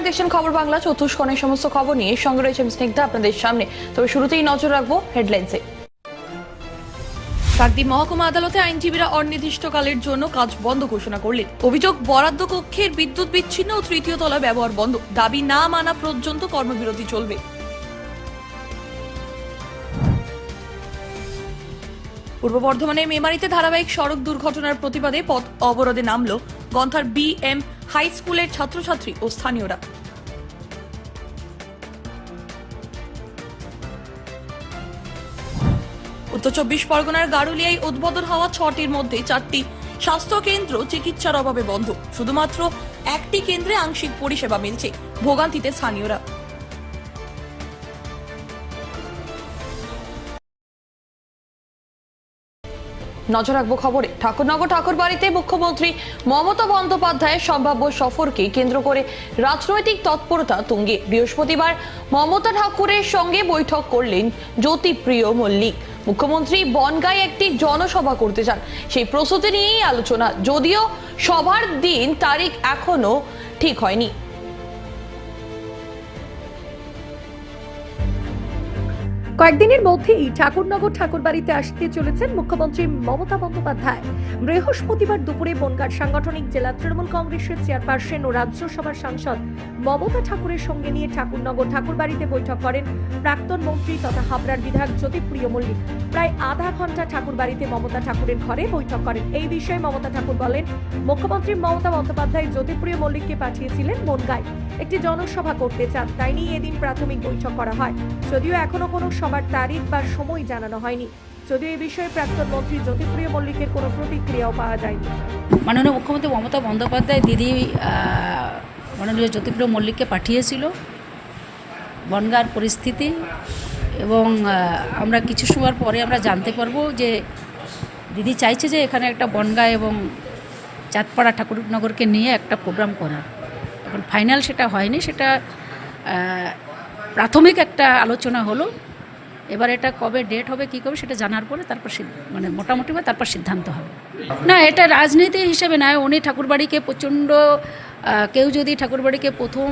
নমস্কার দেখছেন খবর বাংলা চতুষ্কণের সমস্ত খবর নিয়ে সঙ্গে রয়েছে আমি স্নিগ্ধা আপনাদের সামনে। তবে শুরুতেই নজর রাখব হেডলাইন্সে। কাকদ্বীপ মহকুমা আদালতে আইনজীবীরা অনির্দিষ্টকালের জন্য কাজ বন্ধ ঘোষণা করলেন। অভিযোগ, বরাদ্দ কক্ষের বিদ্যুৎ বিচ্ছিন্ন ও তৃতীয় তলা ব্যবহার বন্ধ। দাবি না মানা পর্যন্ত কর্মবিরতি চলবে। পূর্ব বর্ধমানের মেমারিতে ধারাবাহিক সড়ক দুর্ঘটনার প্রতিবাদে পথ অবরোধে নামল গন্থার বি এম হাই স্কুলের ছাত্রছাত্রী ও স্থানীয়রা। উত্তর চব্বিশ পরগনার গারুলিয়ায় উদ্বোধন হওয়া ছটির মধ্যে চারটি স্বাস্থ্য কেন্দ্র চিকিৎসার অভাবে বন্ধ। শুধুমাত্র একটি কেন্দ্রে আংশিক পরিষেবা মিলছে। ভোগান্তিতে স্থানীয়রা। নজর রাখব খবরে। ঠাকুরনগর ঠাকুরবাড়িতে মুখ্যমন্ত্রী মমতা বন্দ্যোপাধ্যায়ের সম্ভাব্য সফরকে কেন্দ্র করে রাজনৈতিক তৎপরতা তুঙ্গে। বৃহস্পতিবার মমতা ঠাকুরের সঙ্গে বৈঠক করলেন জ্যোতিপ্রিয় মল্লিক। মুখ্যমন্ত্রী বনগাঁয় একটি জনসভা করতে চান। সেই প্রস্তুতি নিয়েই আলোচনা। যদিও সভার দিন তারিখ এখনও ঠিক হয়নি। কয়েকদিনের মধ্যেই ঠাকুরনগর ঠাকুরবাড়িতে আসতে চলেছেন মুখ্যমন্ত্রী মমতা বন্দ্যোপাধ্যায়। বৃহস্পতিবার দুপুরে বনগাঁর সাংগঠনিক জেলা তৃণমূল কংগ্রেসের চেয়ারপারসন ও রাজ্যসভার সাংসদ মমতা ঠাকুরের সঙ্গে নিয়ে ঠাকুরনগর ঠাকুরবাড়িতে বৈঠক করেন প্রাক্তন মন্ত্রী তথা হাবড়ার বিধায়ক জ্যোতিপ্রিয় মল্লিক। প্রায় আধা ঘণ্টা ঠাকুরবাড়িতে মমতা ঠাকুরের ঘরে বৈঠক করেন। এই বিষয়ে মমতা ঠাকুর বলেন, মুখ্যমন্ত্রী মমতা বন্দ্যোপাধ্যায় জ্যোতিপ্রিয় মল্লিককে পাঠিয়েছিলেন বনগাঁয়। একটি জনসভা করতে চান, তাই নিয়ে এদিন প্রাথমিক বৈঠক করা হয়। যদিও এখনও কোনো সভার তারিখ বা সময় জানানো হয়নি। যদিও এ বিষয়ে প্রাক্তন মন্ত্রী জ্যোতিপ্রিয় মল্লিকের কোনো প্রতিক্রিয়াও পাওয়া যায়নি। মাননীয় মুখ্যমন্ত্রী মমতা বন্দ্যোপাধ্যায় দিদি মাননীয় জ্যোতিপ্রিয় মল্লিককে পাঠিয়েছিল বনগার পরিস্থিতি এবং আমরা কিছু সময় পরে আমরা জানতে পারব যে দিদি চাইছে যে এখানে একটা বনগা এবং চাঁদপাড়া ঠাকুরনগরকে নিয়ে একটা প্রোগ্রাম করার। এখন ফাইনাল সেটা হয়নি, সেটা প্রাথমিক একটা আলোচনা হলো। এবার এটা কবে ডেট হবে, কী করবে সেটা জানার পরে তারপর মানে মোটামুটি বা তারপর সিদ্ধান্ত হবে। না, এটা রাজনীতি হিসেবে নয়, উনি ঠাকুরবাড়িকে প্রচণ্ড কেউ যদি ঠাকুরবাড়িকে প্রথম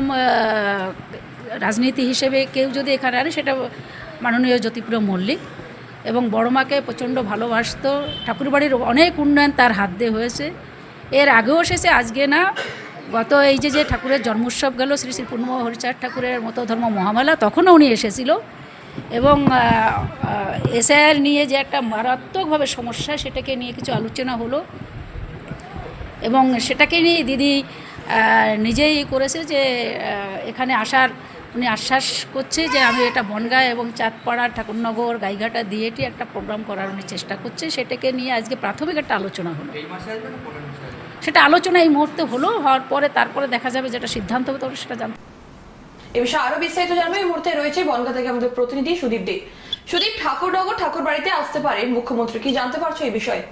রাজনীতি হিসেবে কেউ যদি এখানে আনে, সেটা মাননীয় জ্যোতিপ্রিয় মল্লিক। এবং বড়মাকে প্রচণ্ড ভালোবাসতো। ঠাকুরবাড়ির অনেক উন্নয়ন তার হাত দিয়ে হয়েছে। এর আগেও এসেছে, আজকে না গত এই যে যে ঠাকুরের জন্মোৎসব গেল, শ্রী শ্রী পূর্ণ হরিচাঁদ ঠাকুরের মতো ধর্ম মহামেলা, তখনও উনি এসেছিল। এবং এসআইআর নিয়ে যে একটা মারাত্মকভাবে সমস্যা, সেটাকে নিয়ে কিছু আলোচনা হলো। এবং সেটাকে নিয়ে দিদি নিজেই করেছে যে এখানে আসার, উনি আশ্বাস করছে যে, আমি এটা বনগাঁ এবং চাঁদপাড়া, ঠাকুরনগর, গাইঘাটা, দিয়েটি একটা প্রোগ্রাম করার উনি চেষ্টা করছে। সেটাকে নিয়ে আজকে প্রাথমিক একটা আলোচনা হলো। সেটা আলোচনা এই মুহূর্তে হলো হওয়ার পরে তারপরে দেখা যাবে যেটা সিদ্ধান্ত হবে তখন সেটা জানতে এ বিষয়ে আরও বিস্তারিত জানব। এই মুহূর্তে রয়েছে বনগা থেকে আমাদের প্রতিনিধি সুদীপ দে। সুদীপ ঠাকুরনগর ঠাকুর বাড়িতে আসতে পারেন। মুখ্যমন্ত্রী কি জানতে পারছ এই বিষয়ে?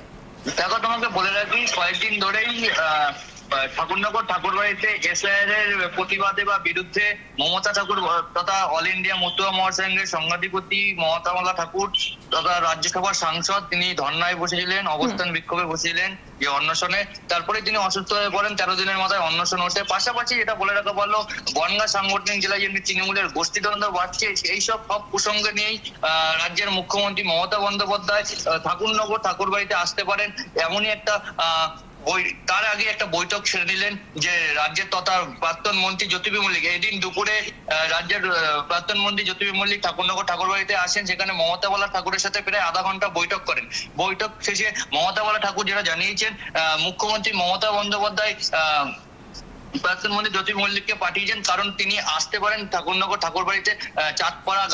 দেখো তোমাকে বলে রাখি কয়েকদিন ধরেই আহ, ঠাকুরনগর ঠাকুর বাড়িতে এসআইআর এর প্রতিবাদে বা বিরুদ্ধে মমতা ঠাকুর তথা অল ইন্ডিয়া মতুয়া মহাসংঘের সংঘাধিপতি মমতামালা ঠাকুর তথা রাজ্যসভার সাংসদ তিনি ধর্নায় বসেছিলেন অবস্থান বিক্ষোভে বসেছিলেন যে অন্বেষণে। তারপরে তিনি অসুস্থ হয়ে পড়েন তেরো দিনের মাথায় অন্বেষণ ওঠে। পাশাপাশি এটা বলে রাখা ভালো বনগা সাংগঠনিক জেলায় যেমনি তৃণমূলের গোষ্ঠীদ্বন্দ্ব বাড়ছে এই সব সব প্রসঙ্গে নিয়েই আহ, রাজ্যের মুখ্যমন্ত্রী মমতা বন্দ্যোপাধ্যায় ঠাকুরনগর ঠাকুর বাড়িতে আসতে পারেন। এমনই একটা আহ, বই- তার আগে একটা বৈঠক ছেড়ে দিলেন যে রাজ্যের তথা প্রাক্তন মন্ত্রী জ্যোতিবি মল্লিক। এদিন দুপুরে রাজ্যের প্রাক্তন মন্ত্রী জ্যোতিবি মল্লিক ঠাকুরনগর ঠাকুর বাড়িতে আসেন। সেখানে মমতা বালা ঠাকুরের সাথে প্রায় আধা ঘণ্টা বৈঠক করেন। বৈঠক শেষে মমতা বালা ঠাকুর যেটা জানিয়েছেন মুখ্যমন্ত্রী মমতা বন্দ্যোপাধ্যায় জ্যোতি মল্লিককে পাঠিয়েছেন, কারণ তিনি আসতে পারেন ঠাকুরনগর ঠাকুর বাড়িতে চাঁদপাড়া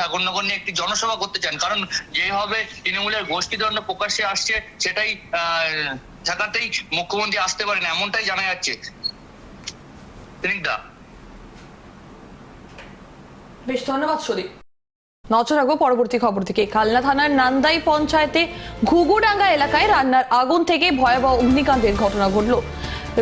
ঠাকুরনগর নিয়ে একটি জনসভা করতে চান। কারণ যেভাবে তৃণমূলের গোষ্ঠীদ্বন্দ্ব প্রকাশ্যে আসছে, সেটাই মুখ্যমন্ত্রী আসতে পারেন, এমনটাই জানা যাচ্ছে। বেশ, ধন্যবাদ সুদীপ। নজর রাখব পরবর্তী খবর থেকে। কালনা থানার নান্দাই পঞ্চায়েতে ঘুঘুডাঙ্গা এলাকায় রান্নার আগুন থেকে ভয়াবহ অগ্নিকাণ্ডের ঘটনা ঘটল।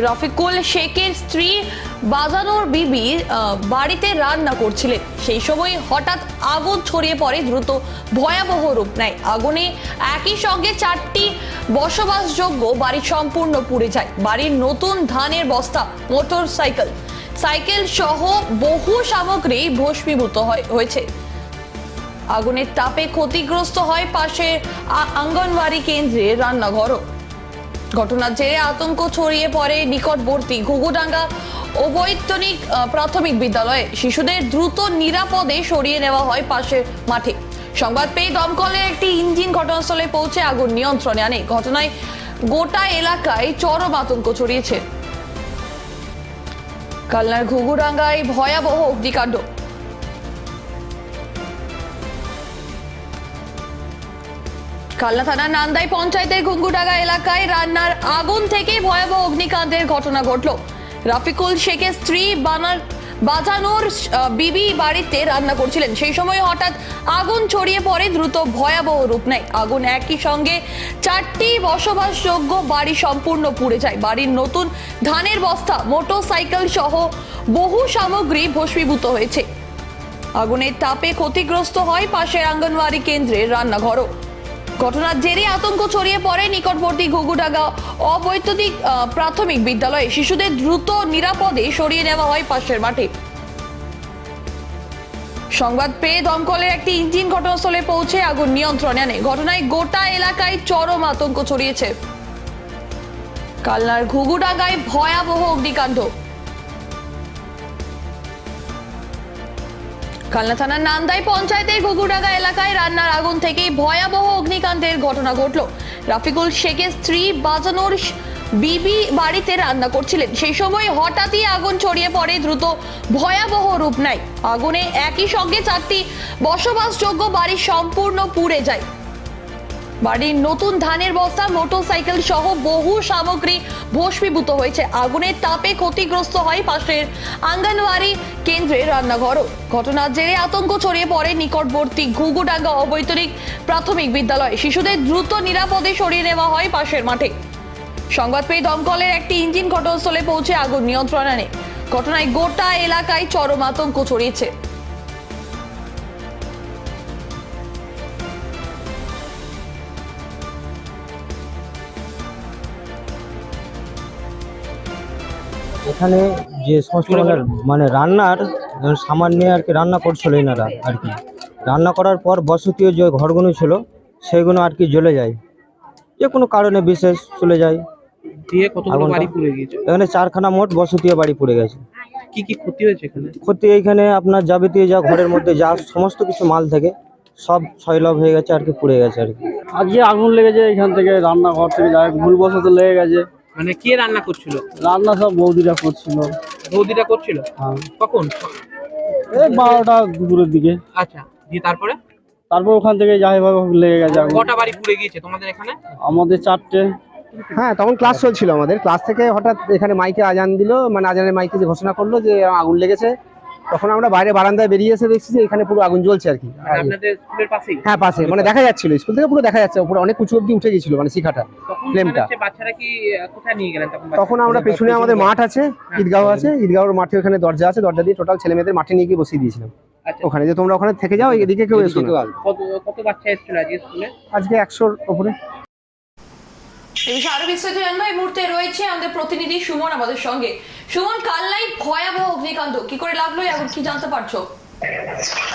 রফিকুল শেখের স্ত্রী বাজানোর বিবি বাড়িতে রান্না করছিলেন। সেই সময় হঠাৎ আগুন ছড়িয়ে পড়ে, দ্রুত ভয়াবহ রূপ নেয়। আগুনে একই সঙ্গে চারটি বসবাসযোগ্য বাড়ি সম্পূর্ণ পুড়ে যায়। বাড়ির নতুন ধানের বস্তা, মোটর সাইকেল সাইকেল সহ বহু সামগ্রী ভস্মীভূত হয়- হয়েছে। আগুনের তাপে ক্ষতিগ্রস্ত হয় পাশের আ- আঙ্গনওয়াড়ি কেন্দ্রে রান্নাঘরও। ঘটনার জেরে আতঙ্ক ছড়িয়ে পড়ে নিকটবর্তী ঘুঘুডাঙ্গা অবৈতনিক প্রাথমিক বিদ্যালয়ে। শিশুদের দ্রুত নিরাপদে সরিয়ে নেওয়া হয় পাশের মাঠে। সংবাদ পেয়ে দমকলের একটি ইঞ্জিন ঘটনাস্থলে পৌঁছে আগুন নিয়ন্ত্রণে আনে। ঘটনায় গোটা এলাকায় চরম আতঙ্ক ছড়িয়েছে। কালনার ঘুঘুডাঙ্গায় ভয়াবহ অগ্নিকাণ্ড। কাল্লা থানার নান্দাই পঞ্চায়েতের ঘুঙ্গুডাঙ্গা এলাকায় রান্নার আগুন থেকে ভয়াবহ অগ্নিকাণ্ডের ঘটনা ঘটল। রাফিকুল শেখের স্ত্রী বানার বাজানোর বিবি বাড়িতে রান্না করছিলেন। সেই সময় হঠাৎ আগুন ছড়িয়ে পড়ে, দ্রুত ভয়াবহ রূপ নেয়। আগুন একই সঙ্গে চারটি বসবাসযোগ্য বাড়ি সম্পূর্ণ পুড়ে যায়। বাড়ির নতুন ধানের বস্তা, মোটরসাইকেল সহ বহু সামগ্রী ভস্মীভূত হয়েছে। আগুনের তাপে ক্ষতিগ্রস্ত হয় পাশের আঙ্গনওয়াড়ি কেন্দ্রের রান্নাঘরও। ঘটনার জেরে আতঙ্ক ছড়িয়ে পড়ে নিকটবর্তী অবৈদ্যুতিক আহ, প্রাথমিক বিদ্যালয়ে। শিশুদের দ্রুত নিরাপদে সরিয়ে নেওয়া হয় পাশের মাঠে। সংবাদ পেয়ে দমকলের একটি ইঞ্জিন ঘটনাস্থলে পৌঁছে আগুন নিয়ন্ত্রণে আনে। ঘটনায় গোটা এলাকায় চরম আতঙ্ক ছড়িয়েছে। কালনার ঘুঘুডাঙ্গায় ভয়াবহ অগ্নিকাণ্ড। কালনা থানার নান্দাই পঞ্চায়েতের ঘুঘুডাঙ্গা এলাকায় রান্নার আগুন থেকেই ভয়াবহ অগ্নিকাণ্ডের ঘটনা ঘটল। রাফিকুল শেখের স্ত্রী বাজানোর বিবি বাড়িতে রান্না করছিলেন। সেই সময় হঠাৎই আগুন ছড়িয়ে পড়ে, দ্রুত ভয়াবহ রূপ নেয়। আগুনে একই সঙ্গে চারটি বসবাসযোগ্য বাড়ি সম্পূর্ণ পুড়ে যায়। বাড়ির নতুন ধানের বস্তা, মোটরসাইকেল সহ বহু সামগ্রী ভস্মীভূত হয়েছে। আগুনের তাপে ক্ষতিগ্রস্ত হয় পাশের আঙ্গনওয়াড়ি কেন্দ্রের রান্নাঘরও। ঘটনার জেরে আতঙ্ক ছড়িয়ে পড়ে নিকটবর্তী ঘুঘুডাঙ্গা অবৈতনিক প্রাথমিক বিদ্যালয়। শিশুদের দ্রুত নিরাপদে সরিয়ে নেওয়া হয় পাশের মাঠে। সংবাদ পেয়ে দমকলের একটি ইঞ্জিন ঘটনাস্থলে পৌঁছে আগুন নিয়ন্ত্রণ আনে। ঘটনায় গোটা এলাকায় চরম আতঙ্ক ছড়িয়েছে। এখানে যে সমস্ত মানে মানে রান্নার সামান নিয়ে আর কি রান্না করছিল এনারা আর কি। রান্না করার পর বসতীয় যে ঘরগুলো ছিল সেগুলো আর কি জ্বলে যায়। যে কোনো কারণে বিশেষ চলে যায়। দিয়ে কতগুলো বাড়ি পুড়ে গিয়েছে? এখানে চারখানা মোট বসতীয় বাড়ি পড়ে গেছে। কি কি ক্ষতি হয়েছে এখানে? ক্ষতি এইখানে আপনার যাবতীয় যা ঘরের মধ্যে যা সমস্ত কিছু মাল থেকে সব ছয়লভ হয়ে গেছে আর কি পুড়ে গেছে আর কি। আজকে আগুন লেগেছে এখান থেকে রান্নাঘর থেকে যাই ভুলবশত লেগে গেছে। মানে কে রান্না করছিল? রান্না সব বৌদিরা করছিল। বৌদিরা করছিল? হ্যাঁ। কখন? এই বারোটা দুপুরের দিকে। আচ্ছা দিয়ে তারপরে? তারপর ওখান থেকে যাই ভাবে হোক লেগে গেছে কটা বাড়ি পুড়ে গিয়েছে তোমাদের এখানে? আমাদের চারটে। হ্যাঁ তখন ক্লাস চলছিল আমাদের। ক্লাস থেকে হঠাৎ এখানে মাইকে আজান দিল। মানে আজানের মাইকে যে ঘোষণা করল যে আগুন লেগেছে তখন আমরা বাইরে বারান্দায় বেরিয়ে এসে দেখছি যে এখানে পুরো আগুন জ্বলছে আর কি। মানে আপনাদের স্কুলের পাশেই? হ্যাঁ পাশে। মানে দেখা যাচ্ছিল স্কুল থেকে পুরো দেখা যাচ্ছে অনেক উঁচু অব্দি উঠে গেছিল মানে শিখাটা তখন ফ্লেমটা। মানে হচ্ছে বাচ্চারা কি আহ, কোথায় নিয়ে গেলেন তখন আমরা পেছনে আমাদের মাঠ আছে ঈদগাঁও আছে ঈদগাঁওর মাঠে ওখানে দরজা আছে দরজা দিয়ে টোটাল ছেলে মেয়েদের মাঠে নিয়ে গিয়ে বসিয়ে দিয়েছিলাম। আচ্ছা। ওখানে যে তোমরা ওখানে থেকে যাও এদিকে কেউ এসো কত কত বাচ্চা এসেছিল আজকে স্কুলে আজকে একশোর উপরে এই বিষয়ে আরও বিস্তারিত জানব এই মুহূর্তে রয়েছে আমাদের প্রতিনিধি সুমন আমাদের সঙ্গে। সুমন নাই ভয়াবহ অগ্নিকাণ্ড। কি করে লাগল? এখন কি জানতে পারছ?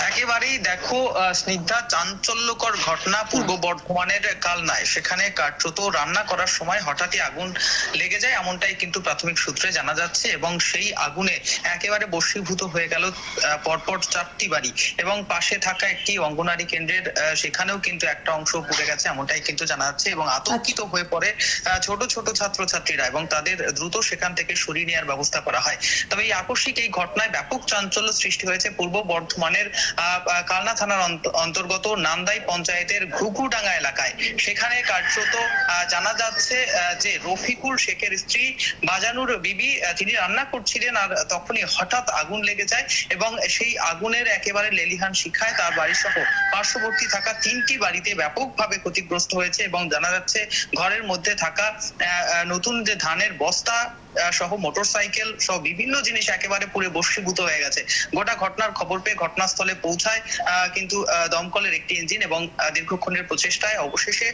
একেবারেই দেখো স্নিগ্ধা চাঞ্চল্যকর ঘটনা পূর্ব বর্ধমানের কালনায়। সেখানে কার্যত রান্না করার সময় হঠাৎই আগুন লেগে যায় এমনটাই কিন্তু প্রাথমিক সূত্রে জানা যাচ্ছে এবং সেই আগুনে একেবারে হয়ে গেল পরপর চারটি বাড়ি। এবং পাশে থাকা একটি অঙ্গনারী কেন্দ্রের সেখানেও কিন্তু একটা অংশ পুড়ে গেছে এমনটাই কিন্তু জানা যাচ্ছে এবং আতঙ্কিত হয়ে পড়ে ছোট ছোট ছাত্রছাত্রীরা এবং তাদের দ্রুত সেখান থেকে সরিয়ে নেওয়ার ব্যবস্থা করা হয়। তবে এই আকস্মিক এই ঘটনায় ব্যাপক চাঞ্চল্য সৃষ্টি হয়েছে পূর্ব বর্ধমানের কালনা থানার অন্তর্গত নান্দাই পঞ্চায়েতের ঘুঘুডাঙ্গা এলাকায়। সেখানে কার্যত জানা যাচ্ছে যে রফিকুল শেখের স্ত্রী বাজানুর বিবি তিনি রান্না করছিলেন আর তখনই হঠাৎ আগুন লেগে যায় এবং সেই আগুনের একেবারে লেলিহান শিখায় তার বাড়ি সহ পার্শ্ববর্তী থাকা তিনটি বাড়িতে ব্যাপকভাবে ক্ষতিগ্রস্ত হয়েছে এবং জানা যাচ্ছে, ঘরের মধ্যে থাকা নতুন যে ধানের বস্তা সহ মোটরসাইকেল সহ বিভিন্ন জিনিস একেবারে পুরো বস্মীভূত হয়ে গেছে। গোটা ঘটনার খবর পেয়ে ঘটনাস্থলে পৌঁছায় কিন্তু দমকলের একটি ইঞ্জিন এবং দীর্ঘক্ষণের প্রচেষ্টায় অবশেষে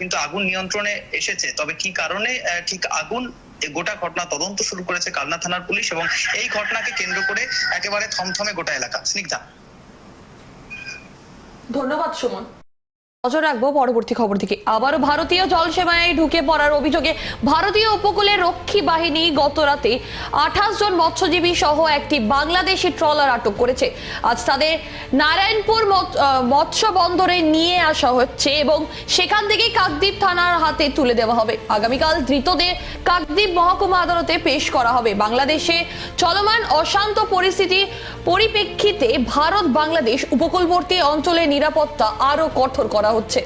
কিন্তু আগুন নিয়ন্ত্রণে এসেছে। তবে কি কারণে ঠিক আগুন গোটা ঘটনা তদন্ত শুরু করেছে কালনা থানার পুলিশ এবং এই ঘটনাকে কেন্দ্র করে একেবারে থমথমে গোটা এলাকা। স্নিগ্ধা। ধন্যবাদ সুমন। নজর রাখব পরবর্তী খবর দিকে। আবারও ভারতীয় জলসীমায় ঢুকে পড়ার অভিযোগে ভারতীয় উপকূলের রক্ষী বাহিনী গত রাতে আঠাশ জন মৎস্যজীবী সহ একটি বাংলাদেশি ট্রলার আটক করেছে। আজ তাদের নারায়ণপুর মৎস্য বন্দরে নিয়ে আসা হচ্ছে এবং সেখান থেকে কাকদ্বীপ থানার হাতে তুলে দেওয়া হবে। আগামীকাল ধৃতদের কাকদ্বীপ মহকুমা আদালতে পেশ করা হবে। বাংলাদেশে চলমান অশান্ত পরিস্থিতির পরিপ্রেক্ষিতে ভারত বাংলাদেশ উপকূলবর্তী অঞ্চলের নিরাপত্তা আরও কঠোর করা হচ্ছে।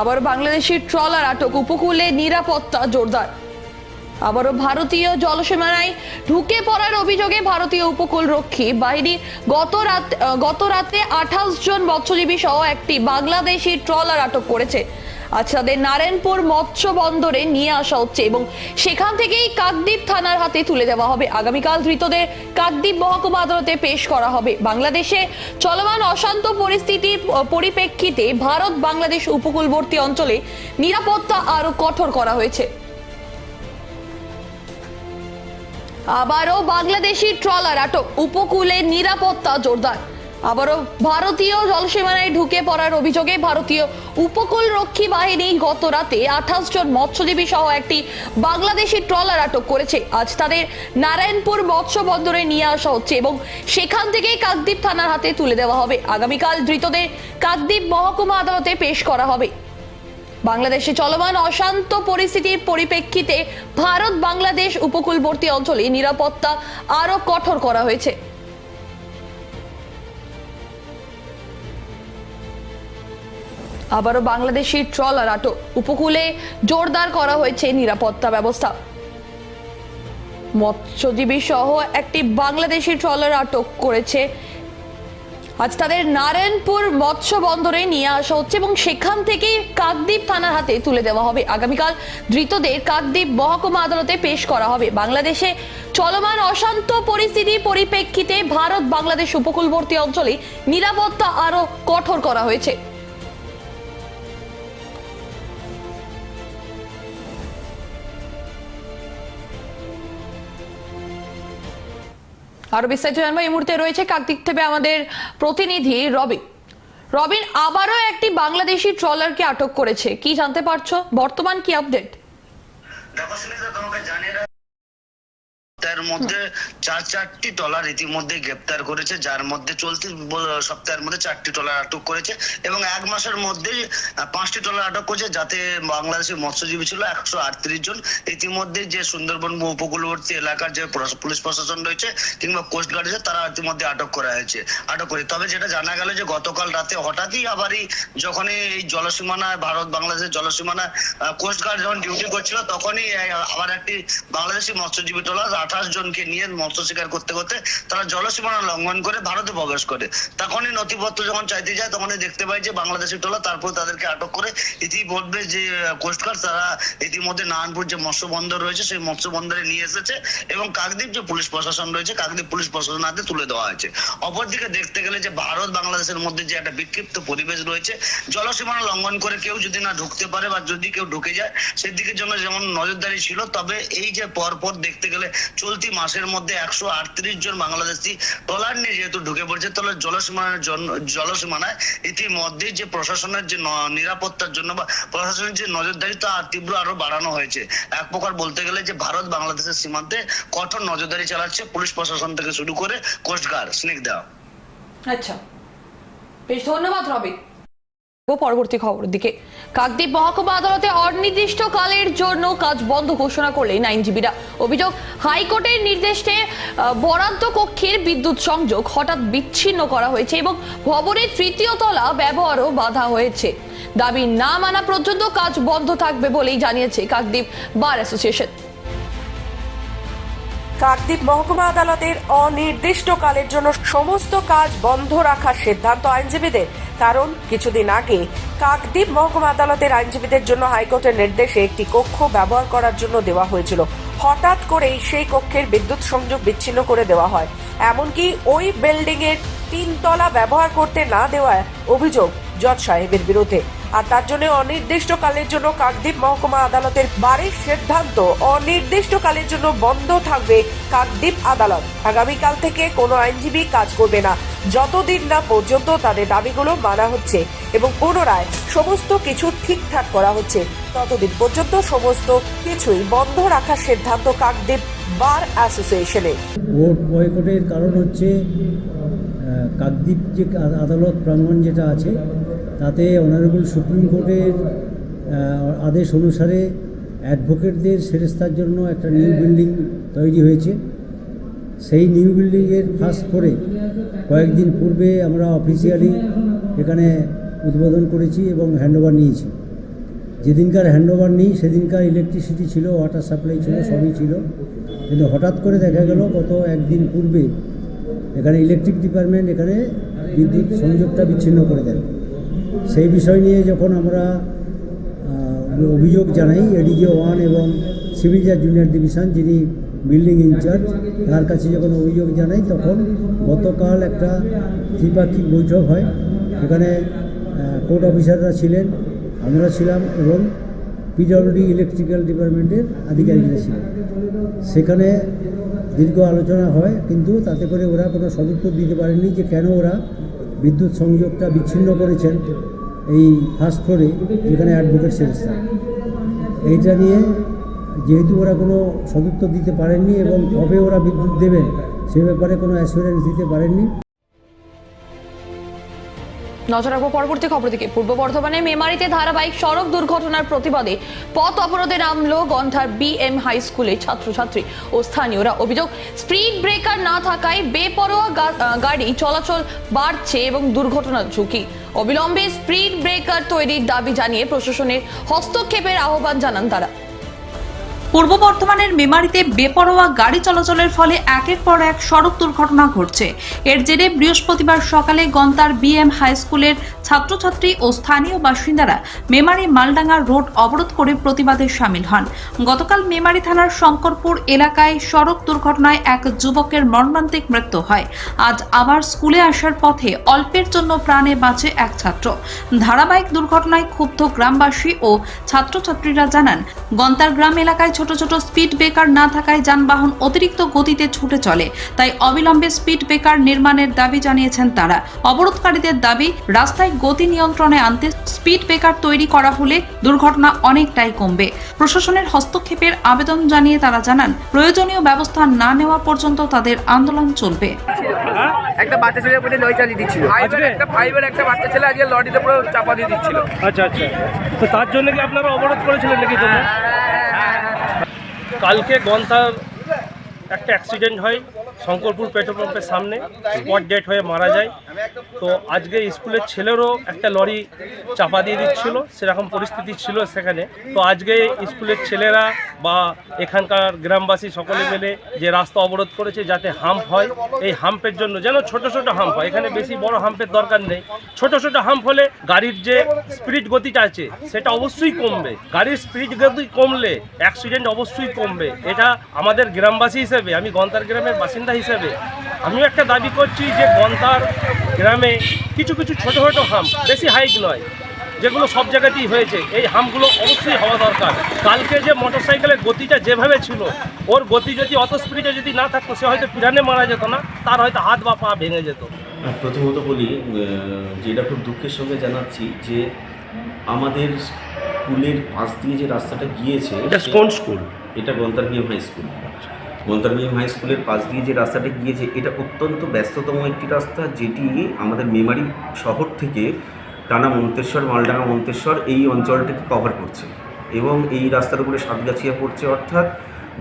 আবার বাংলাদেশের ট্রলার আটক, উপকূলে নিরাপত্তা জোরদার। আবারও ভারতীয় জলসীমানায় ঢুকে পড়ার অভিযোগে ভারতীয় উপকূল রক্ষী বাহিনী গত রাত গত রাতে আঠাশ জন মৎস্যজীবী সহ একটি বাংলাদেশি ট্রলার আটক করেছে। তাদের নারায়ণপুর মৎস্য বন্দরে নিয়ে আসা হচ্ছে এবং সেখান থেকেই কাকদ্বীপ থানার হাতে তুলে দেওয়া হবে। আগামীকাল ধৃতদের কাকদ্বীপ মহকুমা আদালতে পেশ করা হবে। বাংলাদেশে চলমান অশান্ত পরিস্থিতির পরিপ্রেক্ষিতে ভারত বাংলাদেশ উপকূলবর্তী অঞ্চলে নিরাপত্তা আরও কঠোর করা হয়েছে। আবারও বাংলাদেশি ট্রলার আটক। উপকূলে নিরাপত্তা জোরদার। আবারও ভারতীয় জলসীমানায় ঢুকে পড়ার অভিযোগে ভারতীয় উপকূল রক্ষী বাহিনী গত রাতে আঠাশ জন মৎস্যজীবী সহ একটি বাংলাদেশি ট্রলার আটক করেছে। আজ তাদের নারায়ণপুর মৎস্য বন্দরে নিয়ে আসা হচ্ছে এবং সেখান থেকেই কাকদ্বীপ থানার হাতে তুলে দেওয়া হবে। আগামীকাল ধৃতদের কাকদ্বীপ মহকুমা আদালতে পেশ করা হবে। বাংলাদেশে চলমান অশান্ত পরিস্থিতির পরিপ্রেক্ষিতে ভারত বাংলাদেশ উপকূলবর্তী অঞ্চলে নিরাপত্তা আরও কঠোর করা হয়েছে। আবারও বাংলাদেশি ট্রলার আটক। উপকূলে জোরদার করা হয়েছে নিরাপত্তা ব্যবস্থা। মৎস্যজীবী সহ একটি বাংলাদেশি ট্রলার আটক করেছে। আজ তাদের নারায়ণপুর মৎস্য বন্দরে নিয়ে আসা হচ্ছে এবং সেখান থেকে কাকদ্বীপ থানার হাতে তুলে দেওয়া হবে। আগামীকাল ধৃতদের কাকদ্বীপ মহকুমা আদালতে পেশ করা হবে। বাংলাদেশে চলমান অশান্ত পরিস্থিতির পরিপ্রেক্ষিতে ভারত বাংলাদেশ উপকূলবর্তী অঞ্চলে নিরাপত্তা আরও কঠোর করা হয়েছে। আরও বিস্তারিত জানব। এই মুহূর্তে রয়েছে কাকদিক থেকে আমাদের প্রতিনিধি রবিন রবিন, আবারও একটি বাংলাদেশি ট্রলারকে আটক করেছে। কি জানতে পারছ? বর্তমান কি আপডেট দেখো সুনীতা তোমাকে জানিয়ে রাখি, তার মধ্যে চার চারটি টলার ইতিমধ্যে গ্রেপ্তার করেছে, যার মধ্যে চলতি সপ্তাহের মধ্যে চারটি টলার আটক করেছে এবং এক মাসের মধ্যে পাঁচটি টলার আটক করেছে, যাতে বাংলাদেশের মৎস্যজীবী ছিল একশো আটত্রিশ জন। ইতিমধ্যে যে সুন্দরবন উপকূলবর্তী এলাকার যে পুলিশ প্রশাসন রয়েছে কিংবা কোস্ট গার্ড আছে তারা ইতিমধ্যে আটক করা হয়েছে, আটক করে তবে যেটা জানা গেল যে গতকাল রাতে হঠাৎই আবারই যখন এই জলসীমানায় ভারত, বাংলাদেশের জলসীমানায় কোস্ট গার্ড যখন ডিউটি করছিল, তখনই আবার একটি বাংলাদেশি মৎস্যজীবী টলার আঠাশ জনকে নিয়ে মৎস্য শিকার করতে করতে তারা জলসীমানা লঙ্ঘন করে ভারতে প্রবেশ করে। তখনই নথিপত্র যখন চাইতে যায়, তখনই দেখতে পাই যে বাংলাদেশি টলার তারপর তাদেরকে আটক করে ইতিমধ্যে যে কোস্ট গার্ড তারা ইতিমধ্যে নারায়ণপুর যে মৎস্য বন্দর রয়েছে, সেই মৎস্য বন্দরে নিয়ে এসেছে এবং কাকদ্বীপ যে পুলিশ প্রশাসন রয়েছে, কাকদ্বীপ পুলিশ প্রশাসন হাতে তুলে দেওয়া হয়েছে। অপরদিকে দেখতে গেলে যে ভারত বাংলাদেশের মধ্যে যে একটা বিক্ষিপ্ত পরিবেশ রয়েছে, জলসীমানা লঙ্ঘন করে কেউ যদি না ঢুকতে পারে বা যদি কেউ ঢুকে যায়, সেদিকের জন্য যেমন নজরদারি ছিল, তবে এই যে পরপর দেখতে গেলে চলতি মাসের মধ্যে একশো আটত্রিশ জন বাংলাদেশি ট্রলার নিয়ে যেহেতু ঢুকে পড়ছে, তাহলে জলসীমানার জন্য জলসীমানায় ইতিমধ্যে যে প্রশাসনের যে নিরাপত্তার জন্য বা প্রশাসনের যে নজরদারি, তা তীব্র আরও বাড়ানো হয়েছে। এক প্রকার বলতে গেলে যে ভারত বাংলাদেশের সীমান্তে কঠোর নজরদারি চালাচ্ছে পুলিশ প্রশাসন থেকে শুরু করে কোস্টগার্ড, স্নিগ্ধা। আচ্ছা। বেশ, ধন্যবাদ রবিন। পরবর্তী খবর দিকে। কাকদ্বীপ মহকুমা আদালতে অনির্দিষ্টকালের জন্য কাজ বন্ধ ঘোষণা করলেন আইনজীবীরা। অভিযোগ, হাইকোর্টের নির্দেশে বরাদ্দ কক্ষের বিদ্যুৎ সংযোগ হঠাৎ বিচ্ছিন্ন করা হয়েছে এবং ভবনের তৃতীয় তলা ব্যবহারও বাধা হয়েছে। দাবি না মানা পর্যন্ত কাজ বন্ধ থাকবে বলেই জানিয়েছে কাকদ্বীপ বার অ্যাসোসিয়েশন। কাকদ্বীপ মহকুমা আদালতের অনির্দিষ্টকালের জন্য সমস্ত কাজ বন্ধ রাখার সিদ্ধান্ত আইনজীবীদের। কারণ, কিছুদিন আগে কাকদ্বীপ মহকুমা আদালতের আইনজীবীদের জন্য হাইকোর্টের নির্দেশে একটি কক্ষ ব্যবহার করার জন্য দেওয়া হয়েছিল। হঠাৎ করেই সেই কক্ষের বিদ্যুৎ সংযোগ বিচ্ছিন্ন করে দেওয়া হয়। এমনকি ওই বিল্ডিং এর তিনতলা ব্যবহার করতে না দেওয়ার অভিযোগ জজ সাহেবের বিরুদ্ধে। আর তার জন্য অনির্দিষ্টকালের জন্য কাকদ্বীপ মহকুমা আদালতের বাড়ির সিদ্ধান্ত। অনির্দিষ্টকালের জন্য বন্ধ থাকবে কাকদ্বীপ আদালত। আগামীকাল থেকে কোনো আইনজীবী কাজ করবে না। যতদিন না পর্যন্ত তাদের দাবিগুলো মানা হচ্ছে এবং পুনরায় সমস্ত কিছু ঠিকঠাক করা হচ্ছে, ততদিন পর্যন্ত সমস্ত কিছুই বন্ধ রাখার সিদ্ধান্ত কাকদ্বীপ বার অ্যাসোসিয়েশনে। ভোট বয়কটের কারণ হচ্ছে কাকদ্বীপ যে আদালত প্রাঙ্গণ যেটা আছে তাতে অনারেবল সুপ্রিম কোর্টের আদেশ অনুসারে অ্যাডভোকেটদের সেরেস্তার জন্য একটা নিউ বিল্ডিং তৈরি হয়েছে। সেই নিউ বিল্ডিংয়ের ফার্স্ট ফ্লোরে কয়েকদিন পূর্বে আমরা অফিসিয়ালি এখানে উদ্বোধন করেছি এবং হ্যান্ডওভার নিয়েছি। যেদিনকার হ্যান্ডওভার নিই, সেদিনকার ইলেকট্রিসিটি ছিল ওয়াটার সাপ্লাই ছিল, সবই ছিল। কিন্তু হঠাৎ করে দেখা গেল, গত একদিন পূর্বে এখানে ইলেকট্রিক ডিপার্টমেন্ট এখানে বিদ্যুৎ সংযোগটা বিচ্ছিন্ন করে দেন সেই বিষয় নিয়ে যখন আমরা অভিযোগ জানাই এডিজি ওয়ান এবং সিভিল জুনিয়র ডিভিশন, যিনি বিল্ডিং ইনচার্জ, তার কাছে যখন অভিযোগ জানাই, তখন গতকাল একটা ত্রিপাক্ষিক বৈঠক হয়। সেখানে কোর্ট অফিসাররা ছিলেন, আমরা ছিলাম এবং পিডব্লিউডি ইলেকট্রিক্যাল ডিপার্টমেন্টের আধিকারিকরা ছিলেন। সেখানে দীর্ঘ আলোচনা হয়, কিন্তু তাতে করে ওরা কোনো সদুত্তর দিতে পারেননি যে কেন ওরা বিদ্যুৎ সংযোগটা বিচ্ছিন্ন করেছেন এই ফার্স্ট ফ্লোরে যেখানে অ্যাডভোকেট সেরেস্তা এইটা নিয়ে যেহেতু ওরা কোনো সদুত্তর দিতে পারেননি এবং কবে ওরা বিদ্যুৎ দেবেন, সে ব্যাপারে কোনো অ্যাসুরেন্স দিতে পারেননি। নজর রাখব পরবর্তী খবর দিকে। পূর্ব বর্ধমানে মেমারিতে ধারাবাহিক সড়ক দুর্ঘটনার প্রতিবাদে পথ অবরোধে নামলো গন্ধার বিএম হাই স্কুলের ছাত্রছাত্রী ও স্থানীয়রা। অভিযোগ স্পিড ব্রেকার না থাকায় বেপরোয়া গাড়ি চলাচল বাড়ছে এবং দুর্ঘটনার ঝুঁকি। অবিলম্বে স্পিড ব্রেকার তৈরির দাবি জানিয়ে প্রশাসনের হস্তক্ষেপের আহ্বান জানান তারা। পূর্ব বর্ধমানের মেমারিতে বেপরোয়া গাড়ি চলাচলের ফলে একের পর এক সড়ক দুর্ঘটনা ঘটছে। এর জেরে বৃহস্পতিবার সকালে গন্তার বিএম হাই স্কুলের ছাত্রছাত্রী ও স্থানীয় বাসিন্দারা মেমারি মালডাঙ্গা রোড অবরোধ করে প্রতিবাদে সামিল হন। গতকাল মেমারি থানার শঙ্করপুর এলাকায় সড়ক দুর্ঘটনায় এক যুবকের মর্মান্তিক মৃত্যু হয়। আজ আবার স্কুলে আসার পথে অল্পের জন্য প্রাণে বাঁচে এক ছাত্র। ধারাবাহিক দুর্ঘটনায় ক্ষুব্ধ গ্রামবাসী ও ছাত্রছাত্রীরা জানান, গন্তার গ্রাম এলাকায় ছোট ছোট স্পিড ব্রেকার না থাকায় যানবাহন অতিরিক্ত গতিতে ছুটে চলে। তাই অবিলম্বে স্পিড ব্রেকার নির্মাণের দাবি জানিয়েছেন তারা। অবরোধকারীদের দাবি রাস্তায় গতি নিয়ন্ত্রণে আনতে স্পিড ব্রেকার তৈরি করা হলে দুর্ঘটনা অনেকটাই কমবে। প্রশাসনের হস্তক্ষেপের আবেদন জানিয়ে তারা জানান প্রয়োজনীয় ব্যবস্থা না নেওয়া পর্যন্ত তাদের আন্দোলন চলবে। একটা বাচ্চা ছেলে চালিয়ে দিচ্ছিল। একটা ফাইভের একটা বাচ্চা ছেলে আজকে লরিতে পুরো চাপা দিয়ে দিচ্ছিল। আচ্ছা আচ্ছা। তো তার জন্য কি আপনারা অবরোধ করেছিলেন নাকি তোমরা? কালকে গন্তার একটা অ্যাক্সিডেন্ট হয় শঙ্করপুর পেট্রোল পাম্পের সামনে স্পট ডেট হয়ে মারা যায়। তো আজকে স্কুলের ছেলেরও একটা লরি চাপা দিয়ে দিচ্ছিল, সেরকম পরিস্থিতি ছিল সেখানে। তো আজকে স্কুলের ছেলেরা বা এখানকার গ্রামবাসী সকলে মিলে যে রাস্তা অবরোধ করেছে যাতে হাম্প হয়, এই হাম্পের জন্য যেন ছোট ছোট হাম্প হয়। এখানে বেশি বড় হাম্পের দরকার নেই। ছোট ছোট হাম্প হলে গাড়ির যে স্পিড গতিটা আছে, সেটা অবশ্যই কমবে। গাড়ির স্পিড গতি কমলে অ্যাক্সিডেন্ট অবশ্যই কমবে। এটা আমাদের গ্রামবাসী হিসেবে আমি গন্তার গ্রামের বাসিন্দা হিসাবে আমিও একটা দাবি করছি যে গন্তার গ্রামে কিছু কিছু ছোট ছোট হাম্প বেশি হাইট নয় যেগুলো সব জায়গাতেই হয়েছে এই হামগুলো অবশ্যই হওয়া দরকার। কালকে যে মোটরসাইকেলের গতিটা যেভাবে ছিল ওর গতি যদি অত স্পিডে যদি না থাকতো সে হয়তো পিরানে মারা যেত না তার হয়তো হাত বা পা ভেঙে যেত। প্রথমত বলি আহ, যে এটা খুব দুঃখের সঙ্গে জানাচ্ছি যে আমাদের স্কুলের পাশ দিয়ে যে রাস্তাটা গিয়েছে এটা কোন স্কুল? এটা Gantar BM high school. Gantar BM high স্কুলের পাশ দিয়ে যে রাস্তাটা গিয়েছে, এটা অত্যন্ত ব্যস্ততম একটি রাস্তা যেটি আমাদের মেমারি শহর থেকে টানা মন্তেশ্বর, মালডাঙ্গা মন্তেশ্বর এই অঞ্চলটিকে কভার করছে। এবং এই রাস্তার উপরে সাতগাছিয়া পড়ছে। অর্থাৎ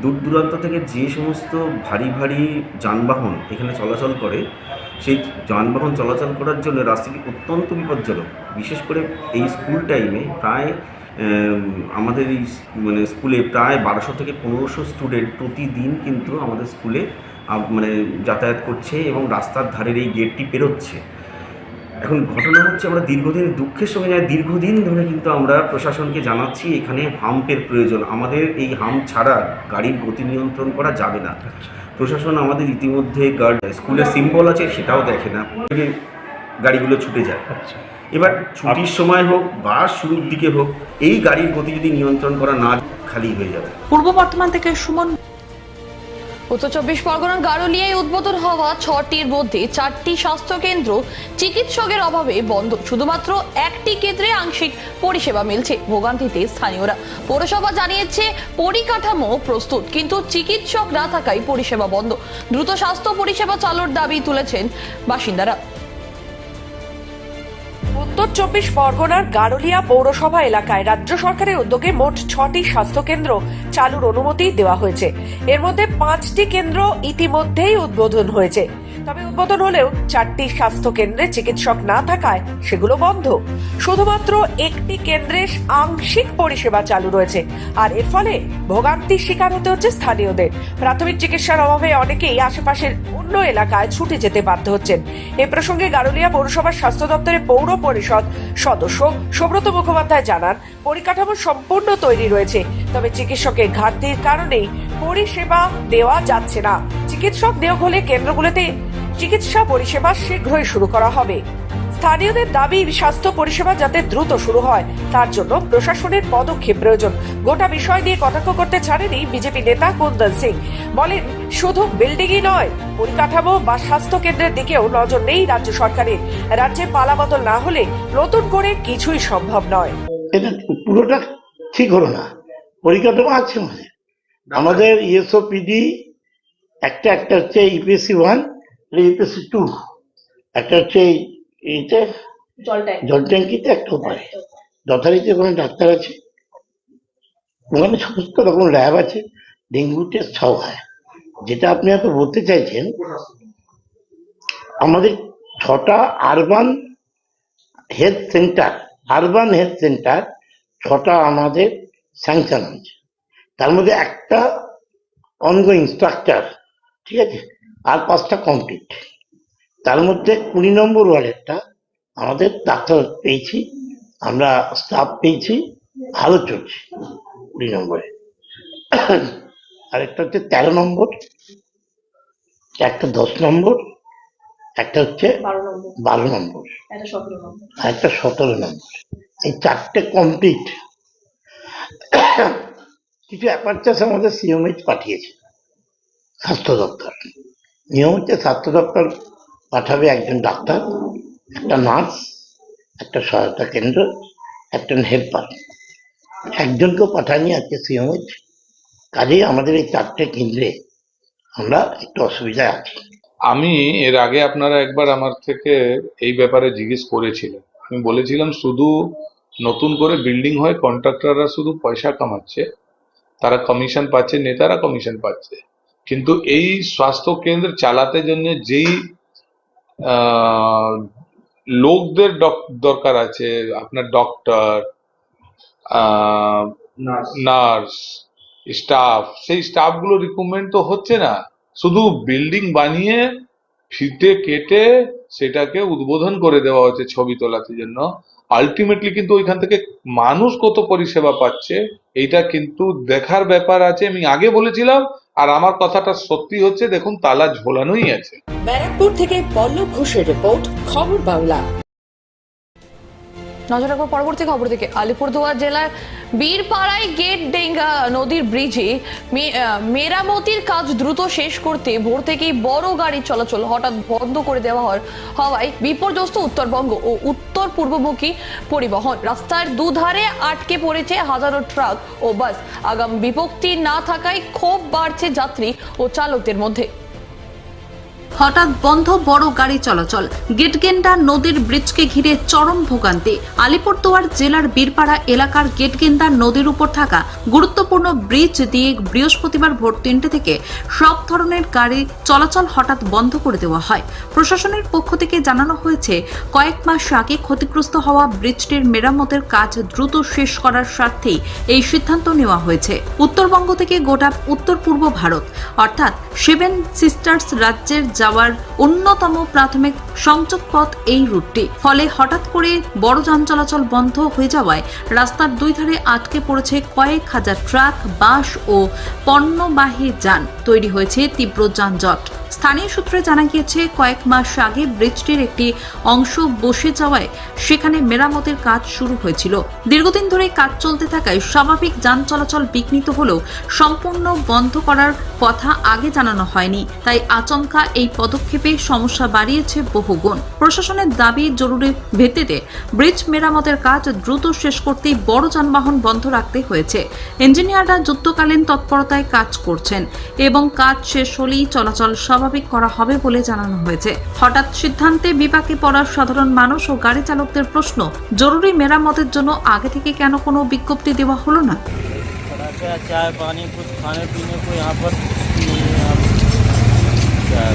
দূর দূরান্ত থেকে যে সমস্ত ভারী ভারী যানবাহন এখানে চলাচল করে, সেই যানবাহন চলাচল করার জন্য রাস্তাটি অত্যন্ত বিপজ্জনক। বিশেষ করে এই স্কুল টাইমে প্রায় আমাদের এই মানে স্কুলে প্রায় বারোশো থেকে পনেরোশো স্টুডেন্ট প্রতিদিন কিন্তু আমাদের স্কুলে মানে যাতায়াত করছে এবং রাস্তার ধারের এই গেটটি পেরোচ্ছে। এখন ঘটনা হচ্ছে আমরা দীর্ঘদিন দুঃখের সঙ্গে যাই দীর্ঘদিন ধরে কিন্তু আমরা প্রশাসনকে জানাচ্ছি এখানে হাম্পের প্রয়োজন। আমাদের এই হাম্প ছাড়া গাড়ির গতি নিয়ন্ত্রণ করা যাবে না। প্রশাসন আমাদের ইতিমধ্যে গার্ড স্কুলের সিম্বল আছে, সেটাও দেখে না। গাড়িগুলো ছুটে যায়। এবার ছুটির সময় হোক বা শুরুর দিকে হোক এই গাড়ির গতি যদি নিয়ন্ত্রণ করা না খালি হয়ে যাবে। পূর্ব বর্ধমান থেকে সুমন। উত্তর চব্বিশ পরগনার গারুলিয়ায় উদ্বোধন হওয়া ছটির মধ্যে চারটি স্বাস্থ্য কেন্দ্র চিকিৎসকের অভাবে বন্ধ। শুধুমাত্র একটি কেন্দ্রে আংশিক পরিষেবা মিলছে ভোগান্তিতে স্থানীয়রা। পৌরসভা জানিয়েছে পরিকাঠামো প্রস্তুত কিন্তু চিকিৎসক না থাকায় পরিষেবা বন্ধ। দ্রুত স্বাস্থ্য পরিষেবা চালুর দাবি তুলেছেন বাসিন্দারা। উত্তর চব্বিশ পরগনার গারুলিয়া পৌরসভা এলাকায় রাজ্য সরকারের উদ্যোগে মোট ছটি স্বাস্থ্যকেন্দ্র চালুর অনুমতি দেওয়া হয়েছে। এর মধ্যে পাঁচটি কেন্দ্র ইতিমধ্যেই উদ্বোধন হয়েছে। তবে উদ্বোধন হলেও চারটি স্বাস্থ্য কেন্দ্রে চিকিৎসক না থাকায় সেগুলো বন্ধ। শুধুমাত্র একটি কেন্দ্রে আংশিক পরিষেবা চালু রয়েছে। আর এর ফলে ভোগান্তির শিকার হতে হচ্ছে স্থানীয়দের। প্রাথমিক চিকিৎসার অভাবে অনেকেই আশেপাশের অন্য এলাকায় ছুটে যেতে বাধ্য হচ্ছেন। এ প্রসঙ্গে গারুলিয়া পৌরসভার স্বাস্থ্য দপ্তরের পৌর পরিষদ সদস্য সুব্রত মুখোপাধ্যায় জানান, পরিকাঠামো সম্পূর্ণ তৈরি রয়েছে। তবে চিকিৎসকের ঘাটতির কারণেই পরিষেবা দেওয়া যাচ্ছে না। চিকিৎসক নিয়োগ হলে কেন্দ্রগুলোতে চিকিৎসা পরিষেবা শীঘ্রই শুরু করা হবে। স্থানীয়দের দাবি, স্বাস্থ্য পরিষেবা যাতে দ্রুত শুরু হয়, তার জন্য প্রশাসনের পদক্ষেপ প্রয়োজন। গোটা বিষয় নিয়ে কটাক্ষ করতে ছাড়েনি বিজেপি নেতা কুন্দন সিং। বলেন, শুধু বিল্ডিংই নয়, পরিকাঠামো বা স্বাস্থ্য কেন্দ্রের দিকেও নজর নেই রাজ্য সরকারের। রাজ্যে পালাবদল না হলে নতুন করে কিছুই সম্ভব নয়। পুরোটা ঠিক হলো না। পরিকাঠামো আছে আমাদের ইএসওপিডি একটা একটা হচ্ছে ইপিএসসি ওয়ান ইপিএসসি টু একটা হচ্ছে এইতে জল ট্যাঙ্কিতে একটা উপায় যথারীতি ওখানে ডাক্তার আছে। ওখানে সমস্ত রকম ল্যাব আছে ডেঙ্গু টেস্ট সব হয়। যেটা আপনি হয়তো বলতে চাইছেন আমাদের ছটা urban health centre urban health centre ছটা আমাদের স্যাংশন হয়েছে। তার মধ্যে একটা অনগোয়িং স্ট্রাকচার ঠিক আছে? আর পাঁচটা কমপ্লিট তার মধ্যে কুড়ি নম্বর ওয়ার্ডেরটা আমাদের ডাক্তার পেয়েছি আমরা স্টাফ পেয়েছি ভালো চলছে কুড়ি নম্বরে। আরেকটা হচ্ছে তেরো নম্বর একটা দশ নম্বর একটা হচ্ছে বারো নম্বর। আর একটা সতেরো নম্বর। এই চারটে কমপ্লিট কিছু অ্যাপারচাস আমাদের সিএমএইচ পাঠিয়েছে, স্বাস্থ্য দপ্তর। নিয়ম হচ্ছে স্বাস্থ্য দপ্তর পাঠাবে একজন ডাক্তার, একটা নার্স, একটা সহায়তা কেন্দ্র একজন হেল্পার। একজনকেও পাঠায়নি আজকে সিএমএইচ কাজেই আমাদের এই চারটে কেন্দ্রে আমরা একটু অসুবিধায় আছি। আমি এর আগে আপনারা একবার আমার থেকে এই ব্যাপারে জিজ্ঞেস করেছিলেন। আমি বলেছিলাম, শুধু নতুন করে বিল্ডিং হয়, কন্ট্রাক্টররা শুধু পয়সা কামাচ্ছে তারা কমিশন পাচ্ছে নেতারা কমিশন পাচ্ছে। কিন্তু এই স্বাস্থ্য কেন্দ্র চালাতে জন্য যেই লোকদের দরকার আছে আপনার ডক্টর নার্স স্টাফ সেই স্টাফগুলো রিক্রুটমেন্ট তো হচ্ছে না। শুধু বিল্ডিং বানিয়ে ফিতে কেটে সেটাকে উদ্বোধন করে দেওয়া হচ্ছে ছবি তোলার জন্য। আলটিমেটলি কিন্তু ওইখান থেকে মানুষ কত পরিষেবা পাচ্ছে এইটা কিন্তু দেখার ব্যাপার আছে। আমি আগে বলেছিলাম, আর আমার কথাটা সত্যি হচ্ছে, দেখুন, তালা ঝোলানোই আছে। ব্যারাকপুর থেকে পল্লব ঘোষের রিপোর্ট, খবর বাংলা। নজর রাখব পরবর্তী খবর থেকে আলিপুরদুয়ার জেলার বীরপাড়ায় গেট ডেঙ্গা নদীর ব্রিজে মেরামতির কাজ দ্রুত শেষ করতে ভোর থেকেই বড় গাড়ি চলাচল হঠাৎ বন্ধ করে দেওয়া হওয়ায় বিপর্যস্ত উত্তরবঙ্গ ও উত্তর পূর্বমুখী পরিবহন। রাস্তার দুধারে আটকে পড়েছে হাজারো ট্রাক ও বাস। আগাম বিভক্তি না থাকায় ক্ষোভ বাড়ছে যাত্রী ও চালকদের মধ্যে। হঠাৎ বন্ধ বড় গাড়ি চলাচল। গেটগেন্ডা নদীর ব্রিজকে ঘিরে চরম ভোগান্তি। আলিপুরদুয়ার জেলার বীরপাড়া এলাকার গেটগেন্দা নদীর উপর থাকা গুরুত্বপূর্ণ ব্রিজ দিয়ে বৃহস্পতিবার ভোর তিনটে থেকে সব ধরনের গাড়ি চলাচল হঠাৎ বন্ধ করে দেওয়া হয়। প্রশাসনের পক্ষ থেকে জানানো হয়েছে, কয়েক মাস আগে ক্ষতিগ্রস্ত হওয়া ব্রিজটির মেরামতের কাজ দ্রুত শেষ করার স্বার্থেই এই সিদ্ধান্ত নেওয়া হয়েছে। উত্তরবঙ্গ থেকে গোটা উত্তর পূর্ব ভারত, অর্থাৎ সেভেন সিস্টার্স রাজ্যের যাওয়ার অন্যতম প্রাথমিক সংযোগ পথ এই রুটটি। ফলে হঠাৎ করে বড় যান চলাচল বন্ধ হয়ে যাওয়ায় রাস্তার দুই ধারে আটকে পড়েছে কয়েক হাজার ট্রাক, বাস ও পণ্যবাহী যান। তৈরি হয়েছে তীব্র যানজট। স্থানীয় সূত্রে জানা গিয়েছে, কয়েক মাস আগে ব্রিজটির একটি অংশ বসে যাওয়ায় সেখানে মেরামতের কাজ শুরু হয়েছিল। দীর্ঘদিন ধরে কাজ চলতে থাকায় স্বাভাবিক যান চলাচল বিঘ্নিত হলেও সম্পূর্ণ বন্ধ করার কথা আগে জানানো হয়নি। তাই আচমকা এই পদক্ষেপে সমস্যা বাড়িয়েছে বহুগুণ প্রশাসনের দাবি জরুরি ভিত্তিতে ব্রিজ মেরামতের কাজ দ্রুত শেষ করতেই বড় যানবাহন বন্ধ রাখতে হয়েছে ইঞ্জিনিয়াররা যুদ্ধকালীন তৎপরতায় কাজ করছেন এবং কাজ শেষ হলেই চলাচল স্বাভাবিক করা হবে বলে জানানো হয়েছে হঠাৎ সিদ্ধান্তে বিপাকে পড়া সাধারণ মানুষ ও গাড়ি চালকদের প্রশ্ন জরুরি মেরামতের জন্য আগে থেকে কেন কোনো বিজ্ঞপ্তি দেওয়া হলো না चाय पानी कुछ खाने पीने को यहाँ पर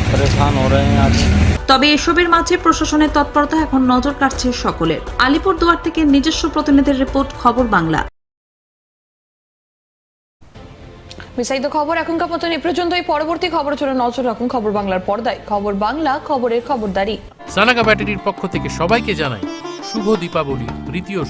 परेशान हो रहे हैं आदमी তবে এসবের মাঝে প্রশাসনের তৎপরতা এখন নজর কাটছে সকলের আলিপুরদুয়ার থেকে নিজস্ব প্রতিনিধির রিপোর্ট খবর বাংলা বিস্তারিত খবর এখনকার মতন এ পর্যন্তই পরবর্তী খবরের জন্য নজর রাখুন খবর বাংলার পর্দায় খবর বাংলা খবরের খবরদারি সানাগা ব্যাটারির পক্ষ থেকে সবাইকে জানাই শুভ দীপাবলি তৃতীয়